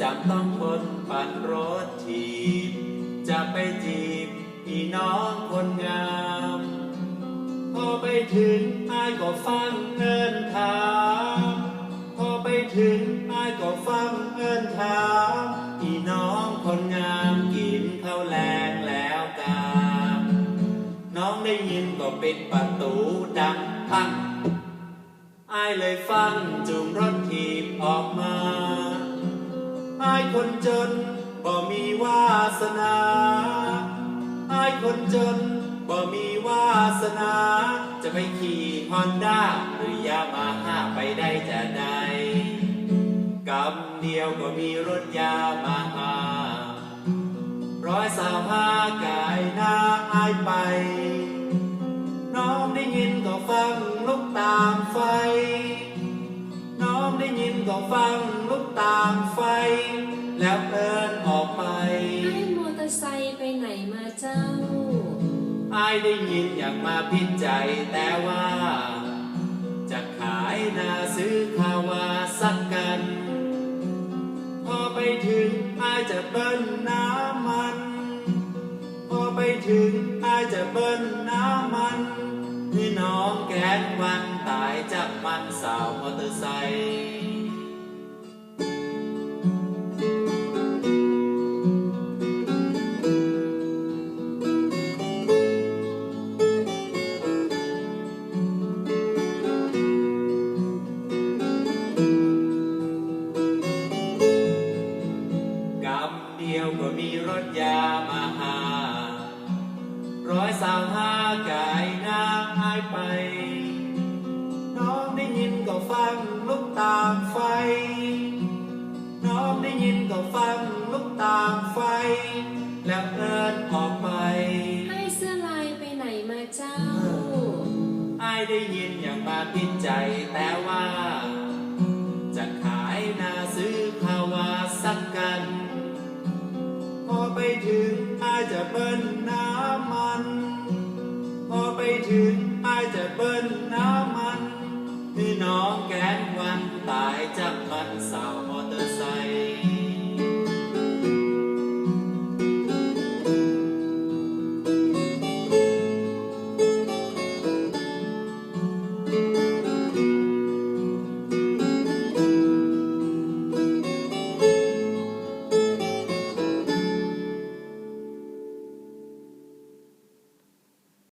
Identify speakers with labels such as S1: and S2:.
S1: จำต้องคนปั่นรถถีบ จะไปจีบพี่น้องคนงาม พอไปถึงอายก็ฟังเอินถามพอไปถึงอายก็ฟังเอินถามพี่น้องคนงามกินข้าวแลงแล้วกาน้องได้ยินก็ปิดประตูดังพังอายเลยฟังจูงรถถีบออกมา คนจนบ่มีวาสนาอายคนจนบ่มีวาสนา จะไปขี่ฮอนด้าหรือยามาฮ่าไปได้จะไดกำเดียวก็มีรถยามาฮ่าร้อยสาวห้ากายหน้าอายไป น้องได้ยินก็ฟังลุกตามไฟ น้องได้ยินก็ฟังลุกตาม แล้วเดินออกไป
S2: ไอ้มอเตอร์ไซค์ไปไหนมาเจ้า
S1: อายได้ยินอยากมาพิจใจแต่ว่า จะขายนาซื้อคาวาสักกัน พอไปถึงอายจะเบิ้ลน้ำมัน พอไปถึงอายจะเบิ้ลน้ำมันพี่น้องแกนวันตายจากมันสาวมอเตอร์ไซค์ เดียวก็มีรถยามาหา ร้อยสาวห้ากายหน้าหายไป น้องได้ยินก็ฟังลุกตามไฟ น้องได้ยินก็ฟังลุกตามไฟ แล้วเดินออกไป
S2: ไอ้เสื้อลายไปไหนมาเจ้า
S1: อายได้ยินอย่างมาพิดใจแต่ว่า จะเบิ้ลน้ำมัน พอไปถึงอายจะเบิ้ลน้ำมันพี่น้องแกนวันตายจากมันสาวมอเตอร์